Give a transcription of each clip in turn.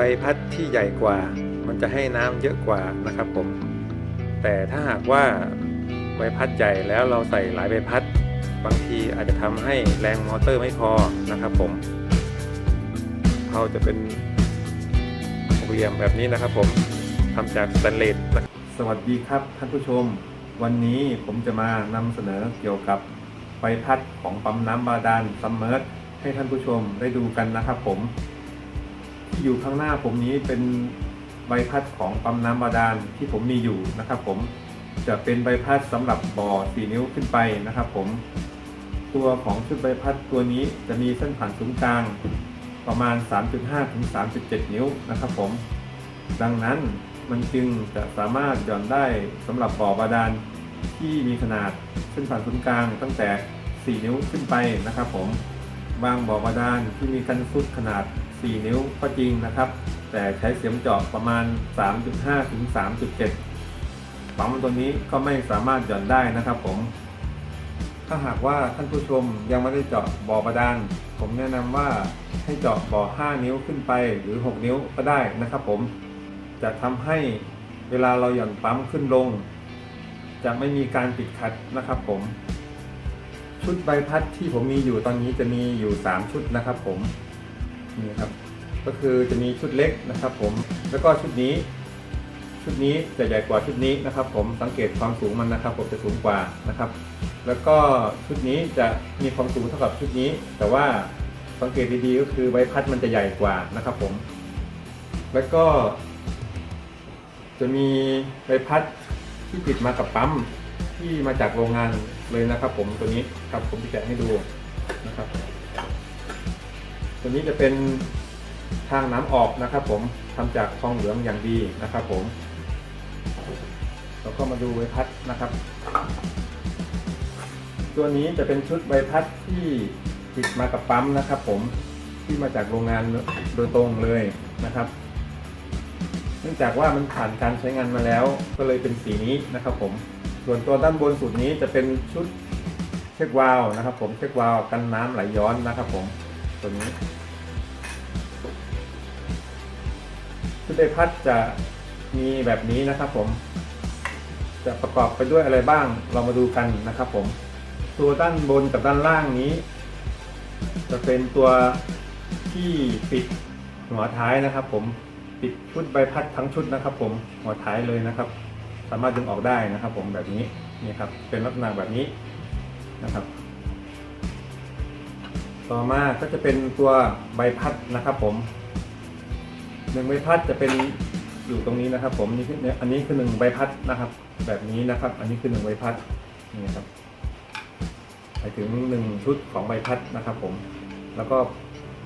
ใบพัดที่ใหญ่กว่า มันจะให้น้ำเยอะกว่านะครับผม แต่ถ้าหากว่าใบพัดใหญ่แล้วเราใส่หลายใบพัด บางทีอาจจะทำให้แรงมอเตอร์ไม่พอนะครับผมเขาจะเป็นเรียมแบบนี้นะครับผมทำจากสแตนเลสสวัสดีครับท่านผู้ชม วันนี้ผมจะมานำเสนอเกี่ยวกับใบพัดของปั๊มน้ำบาดาลซัมเมอร์ให้ท่านผู้ชมได้ดูกันนะครับผม ที่อยู่ข้างหน้าผมนี้เป็นใบพัดของปั๊มน้ำบาดาลที่ผมมีอยู่นะครับผมจะเป็นใบพัดสำหรับบ่อ 4 นิ้วขึ้นไปนะครับ ผมตัวของชุดใบพัดตัวนี้จะมีเส้นผ่านศูนย์กลางประมาณ 3.5 ถึง 3.7 นิ้วนะครับ ผม ดังนั้นมันจึงจะสามารถหย่อนได้สำหรับบ่อบาดาลที่มีขนาดเส้นผ่านศูนย์กลางตั้งแต่ 4 นิ้วขึ้นไปนะครับ ผมบางบ่อบาดาลที่มีกันฟุตขนาด 4 นิ้วก็จริงนะครับ แต่ใช้เสียมเจาะประมาณ 3.5 ถึง 3.7ปั๊มตัวนี้ก็ไม่สามารถหย่อนได้นะครับผม ถ้าหากว่าท่านผู้ชมยังไม่ได้เจาะบ่อบาดาลผมแนะนำว่าให้เจาะบ่อ 5 นิ้วขึ้นไปหรือ 6 นิ้วก็ได้นะครับผม จะทำให้เวลาเราหย่อนปั๊มขึ้นลง จะไม่มีการติดขัดนะครับผม ชุดใบพัดที่ผมมีอยู่ตอนนี้จะมีอยู่ 3 ชุดนะครับผม นี่ครับ ก็คือจะมีชุดเล็กนะครับ ผม แล้วก็ชุดนี้ ชุดนี้จะใหญ่กว่าชุดนี้นะครับ ผม สังเกตความสูงมันนะครับ ผมจะสูงกว่านะครับ แล้วก็ชุดนี้จะมีความสูงเท่ากับชุดนี้ แต่ว่าสังเกตดีๆก็คือใบพัดมันจะใหญ่กว่านะครับ ผม แล้วก็ จะมีใบพัดที่ติดมากับปั๊มที่มาจากโรงงานเลยนะครับ ผมตัวนี้ครับผมจะแกะให้ดูนะครับ ตัวนี้จะเป็นทางน้ำออกนะครับ ผมทำจากทองเหลืองอย่างดีนะครับ ผมแล้วก็มาดูใบพัดนะครับ ตัวนี้จะเป็นชุดใบพัดที่ติดมากับปั๊มนะครับ ผมที่มาจากโรงงานโดยตรงเลยนะครับ เนื่องจากว่ามันผ่านการใช้งานมาแล้ว ก็เลยเป็นสีนี้นะครับ ผมส่วนตัวด้านบนสุดนี้จะเป็นชุดเช็ควาล์วนะครับ ผมเช็ควาล์วกันน้ำไหลย้อนนะครับ ผม ตัวนี้ชุดใบพัดจะมีแบบนี้นะครับผม จะประกอบไปด้วยอะไรบ้างเรามาดูกันนะครับผม ตัวด้านบนกับด้านล่างนี้ จะเป็นตัวที่ปิดหัวท้ายนะครับ ผมปิดชุดใบพัดทั้งชุดนะครับ ผมหัวท้ายเลยนะครับ สามารถดึงออกได้นะครับ ผมแบบนี้นี่ครับ เป็นลักษณะแบบนี้นะครับ ต่อมาก็จะเป็นตัวใบพัดนะครับผมหนึ่งใบพัดจะเป็นอยู่ตรงนี้นะครับ ผมนี่คือเนี่ยอันนี้คือหนึ่งใบพัดนะครับ แบบนี้นะครับ อันนี้คือหนึ่งใบพัดนี่ครับไปถึงหนึ่งชุดของใบพัดนะครับ ผม แล้วก็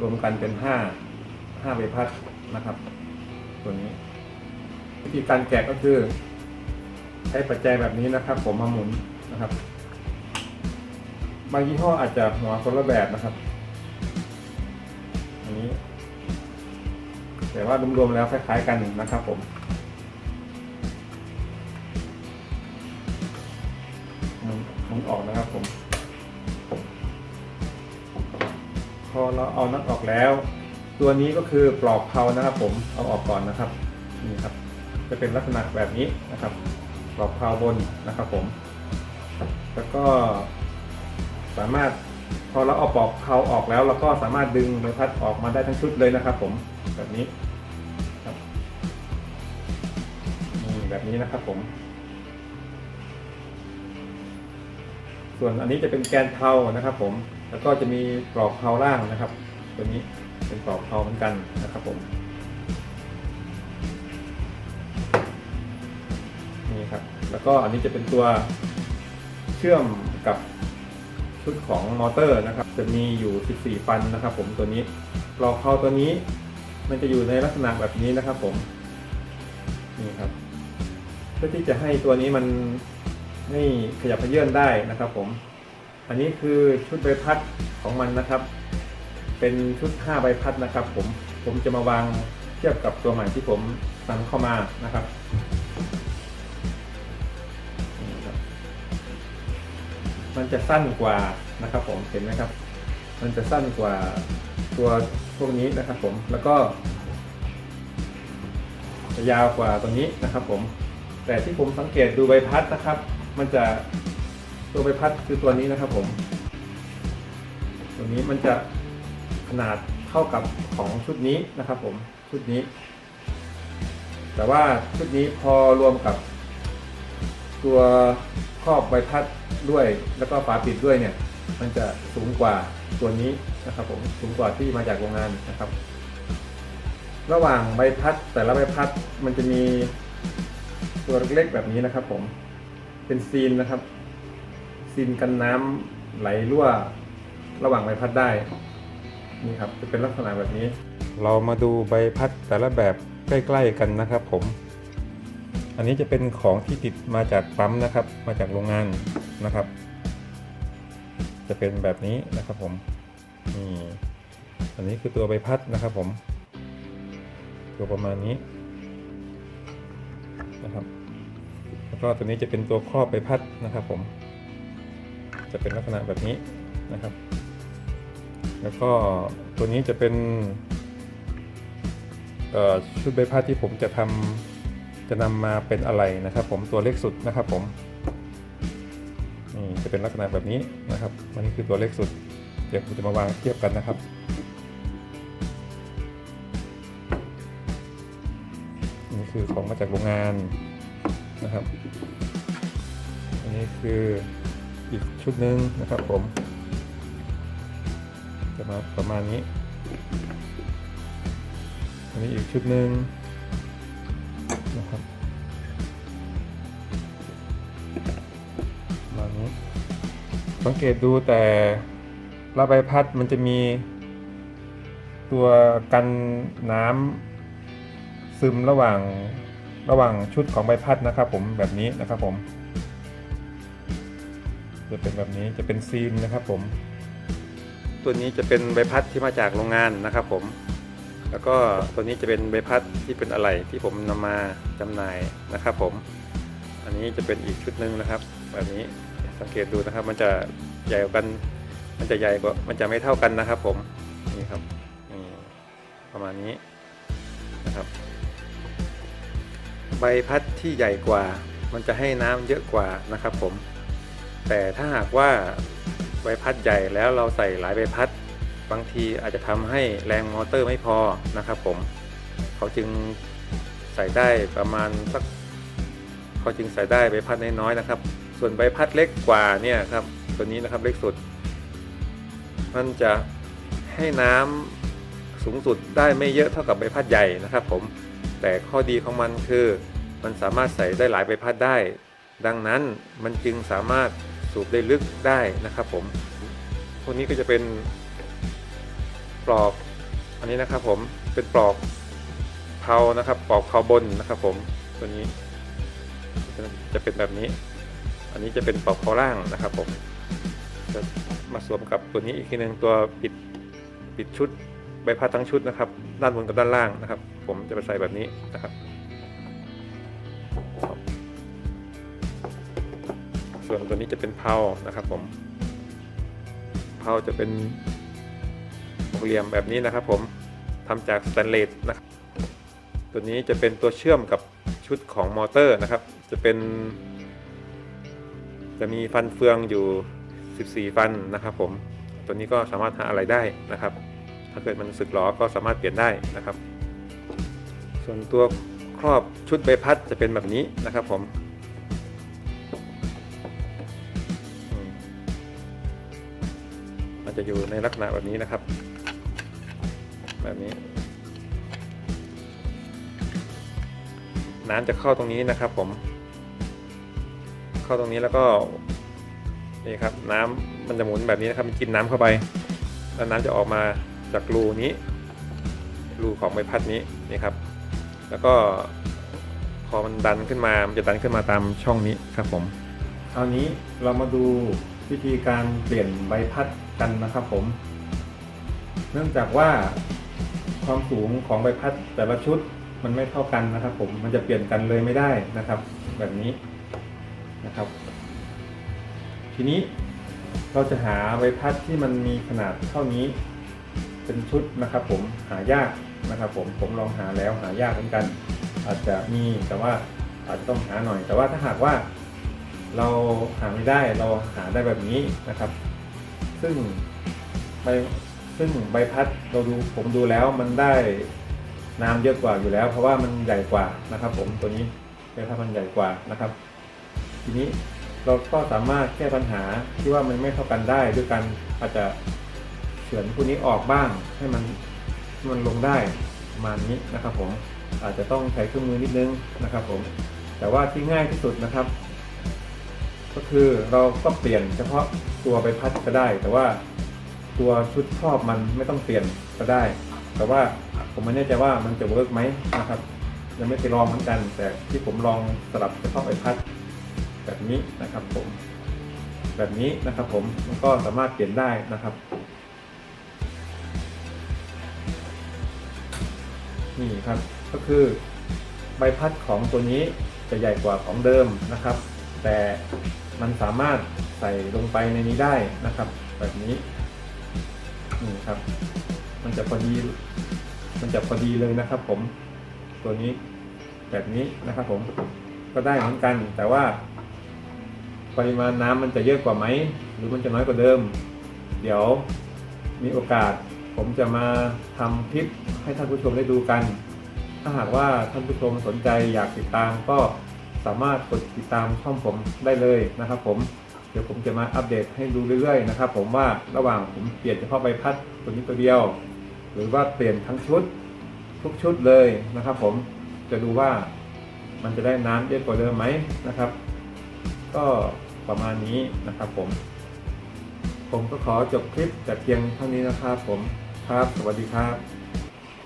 รวมกันเป็นห้าห้าใบพัดนะครับ ตัวนี้ วิธีการแกะก็คือ ใช้ปัจจัยแบบนี้นะครับ ผมมาหมุนนะครับ บางยี่ห้ออาจจะหัวคนละแบบนะครับ อันนี้ แต่ว่ารวมๆแล้วคล้ายๆกันนะครับผมมุนออกนะครับผม พอเราเอาน็อตออกแล้ว ตัวนี้ก็คือปลอกเพานะครับผม เอาออกก่อนนะครับ นี่ครับ จะเป็นลักษณะแบบนี้นะครับ ปลอกเพาบนนะครับผม แล้วก็ สามารถพอเราเอาปลอกเพลาออกแล้วเราก็สามารถดึงใบพัดออกมาได้ทั้งชุดเลยนะครับ ผมแบบนี้ครับนี่แบบนี้นะครับผม ส่วนอันนี้จะเป็นแกนเพลานะครับ ผม แล้วก็จะมีปลอกเพลาล่างนะครับ ตัวนี้เป็นปลอกเพลาเหมือนกันนะครับ ผมนี่ครับ แล้วก็อันนี้จะเป็นตัวเชื่อมกับ ชุดของมอเตอร์นะครับ จะมีอยู่ 14 ฟันนะครับ ผมตัวนี้ปลอกเพลาตัวนี้ มันจะอยู่ในลักษณะแบบนี้นะครับ ผมนี่ครับ เพื่อที่จะให้ตัวนี้มันไม่ขยับเขยื่อนได้นะครับ ผม อันนี้คือชุดใบพัดของมันนะครับ เป็นชุด 5 ใบพัดนะครับ ผมผมจะมาวางเทียบกับตัวใหม่ที่ผมนำเข้ามานะครับ มันจะสั้นกว่านะครับผมเห็นไหมครับ มันจะสั้นกว่าตัวพวกนี้นะครับผมแล้วก็จะยาวกว่าตัวนี้นะครับผม แต่ที่ผมสังเกตดูใบพัดนะครับ มันจะตัวใบพัดคือตัวนี้นะครับผม ตัวนี้มันจะขนาดเท่ากับของชุดนี้นะครับผมชุดนี้ แต่ว่าชุดนี้พอรวมกับ ตัวครอบใบพัดด้วย แล้วก็ฝาปิดด้วยเนี่ยมันจะสูงกว่าตัวนี้นะครับผมสูงกว่าที่มาจากโรงงานนะครับ ระหว่างใบพัดแต่ละใบพัดมันจะมีตัวเล็กๆแบบนี้นะครับผมเป็นซีนนะครับ ซีนกันน้ำไหลรั่ว ระหว่างใบพัดได้นี่ครับจะเป็นลักษณะแบบนี้ เรามาดูใบพัดแต่ละแบบใกล้ ๆ กันนะครับผม อันนี้จะเป็นของที่ติดมาจากปั๊มนะครับ มาจากโรงงานนะครับ จะเป็นแบบนี้นะครับผมนี่อันนี้คือตัวใบพัดนะครับผม ตัวประมาณนี้นะครับแล้วก็ตัวนี้จะเป็นตัวครอบใบพัดนะครับผม จะเป็นลักษณะแบบนี้นะครับ แล้วก็ตัวนี้จะเป็นชุดใบพัดที่ผมจะทำ จะนำมาเป็นอะไรนะครับผมตัวเล็กสุดนะครับผมนี่จะเป็นลักษณะแบบนี้นะครับอันนี้คือตัวเล็กสุด เดี๋ยวผมจะมาวางเทียบกันนะครับนี่คือของมาจากโรงงานนะครับอันนี้คืออีกชุดหนึ่งนะครับผม จะมาประมาณนี้อันนี้อีกชุดหนึ่ง สังเกตดูแต่ละใบพัดมันจะมีตัวกันน้ำซึมระหว่างระหว่างชุดของใบพัดนะครับ ผมแบบนี้นะครับผม จะเป็นแบบนี้จะเป็นซีนนะครับผม ตัวนี้จะเป็นใบพัดที่มาจากโรงงานนะครับผม แล้วก็ตัวนี้จะเป็นใบพัดที่เป็นอะไรที่ผมนำมาจำหน่ายนะครับ ผม อันนี้จะเป็นอีกชุดหนึ่งนะครับ แบบนี้ สังเกตดูนะครับ มันจะใหญ่กัน มันจะใหญ่กว่า มันจะไม่เท่ากันนะครับ ผม นี่ครับ นี่ประมาณนี้นะครับ ใบพัดที่ใหญ่กว่า มันจะให้น้ำเยอะกว่านะครับ ผม แต่ถ้าหากว่าใบพัดใหญ่แล้วเราใส่หลายใบพัด บางทีอาจจะทำให้แรงมอเตอร์ไม่พอนะครับ ผม เขาจึงใส่ได้ประมาณสัก เขาจึงใส่ได้ใบพัดน้อยๆนะครับ ส่วนใบพัดเล็กกว่าเนี่ยครับตัวนี้นะครับเล็กสุด มันจะให้น้ำสูงสุดได้ไม่เยอะเท่ากับใบพัดใหญ่นะครับ ผมแต่ข้อดีของมันคือมันสามารถใส่ได้หลายใบพัดได้ ดังนั้นมันจึงสามารถสูบได้ลึกได้นะครับผมพวกนี้ก็จะเป็นปลอกอันนี้นะครับผมเป็นปลอกเพานะครับปลอกเพาบนนะครับผมตัวนี้จะเป็นแบบนี้ อันนี้จะเป็นปลอกเพาล่างนะครับผมจะมาสวมกับตัวนี้อีกทีหนึ่งตัวปิดปิดชุดใบพัดทั้งชุดนะครับ ด้านบนกับด้านล่างนะครับ ผมจะไปใส่แบบนี้นะครับ ส่วนตัวนี้จะเป็นเพานะครับผมเพาจะเป็นหกเหลี่ยมแบบนี้นะครับ ผมทำจากสแตนเลสนะครับตัวนี้จะเป็นตัวเชื่อมกับชุดของมอเตอร์นะครับ จะเป็น จะมีฟันเฟืองอยู่ 14 ฟันนะครับผมตัวนี้ก็สามารถหาอะไรได้นะครับ ถ้าเกิดมันสึกหรอก็สามารถเปลี่ยนได้นะครับ ส่วนตัวครอบชุดใบพัดจะเป็นแบบนี้นะครับผมอืมมันจะอยู่ในลักษณะแบบนี้นะครับ แบบนี้ น้ำจะเข้าตรงนี้นะครับผม เข้าตรงนี้แล้วก็นี่ครับน้ำมันจะหมุนแบบนี้นะครับมันกินน้ำเข้าไป แล้วน้ำจะออกมาจากรูนี้ รูของใบพัดนี้นี่ครับ แล้วก็พอมันดันขึ้นมา มันจะดันขึ้นมาตามช่องนี้ครับผมคราวนี้เรามาดูวิธีการเปลี่ยนใบพัดกันนะครับผม เนื่องจากว่าความสูงของใบพัดแต่ละชุดมันไม่เท่ากันนะครับ ผมมันจะเปลี่ยนกันเลยไม่ได้นะครับ แบบนี้ นะครับ ทีนี้เราจะหาใบพัดที่มันมีขนาดเท่านี้เป็นชุดนะครับ ผมหายากนะครับ ผมผมลองหาแล้วหายากเหมือนกัน อาจจะมีแต่ว่าอาจจะต้องหาหน่อย แต่ว่าถ้าหากว่า เราหาไม่ได้เราหาได้แบบนี้นะครับ ซึ่งใบซึ่งใบพัดเราดูผมดูแล้วมันได้น้ำเยอะกว่าอยู่แล้ว เพราะว่ามันใหญ่กว่านะครับ ผมตัวนี้ใบพัดมันใหญ่กว่านะครับ ทีนี้เราก็สามารถแก้ปัญหาที่ว่ามันไม่เท่ากันได้ด้วยการอาจจะเฉือนพวกนี้ออกบ้างให้มันมันลงได้ประมาณนี้นะครับ ผมอาจจะต้องใช้เครื่องมือนิดนึงนะครับ ผม แต่ว่าที่ง่ายที่สุดนะครับ ก็คือเราก็เปลี่ยนเฉพาะตัวใบพัดก็ได้ แต่ว่าตัวชุดครอบมันไม่ต้องเปลี่ยนก็ได้ แต่ว่าผมไม่แน่ใจว่ามันจะเวิร์กไหมนะครับยังไม่เคยลองเหมือนกัน แต่ที่ผมลองสลับเฉพาะใบพัด แบบนี้นะครับผม แบบนี้นะครับผมมันก็สามารถเปลี่ยนได้นะครับ นี่ครับก็คือใบพัดของตัวนี้จะใหญ่กว่าของเดิมนะครับ แต่มันสามารถใส่ลงไปในนี้ได้นะครับ แบบนี้นี่ครับ มันจะพอดี มันจะพอดีเลยนะครับ ผม ตัวนี้แบบนี้นะครับผมก็ได้เหมือนกันแต่ว่า ปริมาณน้ำมันจะเยอะกว่าไหม หรือมันจะน้อยกว่าเดิม เดี๋ยวมีโอกาสผมจะมาทำคลิปให้ท่านผู้ชมได้ดูกัน ถ้าหากว่าท่านผู้ชมสนใจอยากติดตามก็สามารถกดติดตามช่องผมได้เลยนะครับ ผมเดี๋ยวผมจะมาอัปเดตให้ดูเรื่อยๆนะครับ ผมว่าระหว่างผมเปลี่ยนเฉพาะใบพัดตัวนี้ตัวเดียว หรือว่าเปลี่ยนทั้งชุดทุกชุดเลยนะครับ ผมจะดูว่ามันจะได้น้ำเยอะกว่าเดิมไหมนะครับ ก็ประมาณนี้นะครับผม ผมก็ขอจบคลิปแต่เพียงเท่านี้นะครับผมครับ สวัสดีครับ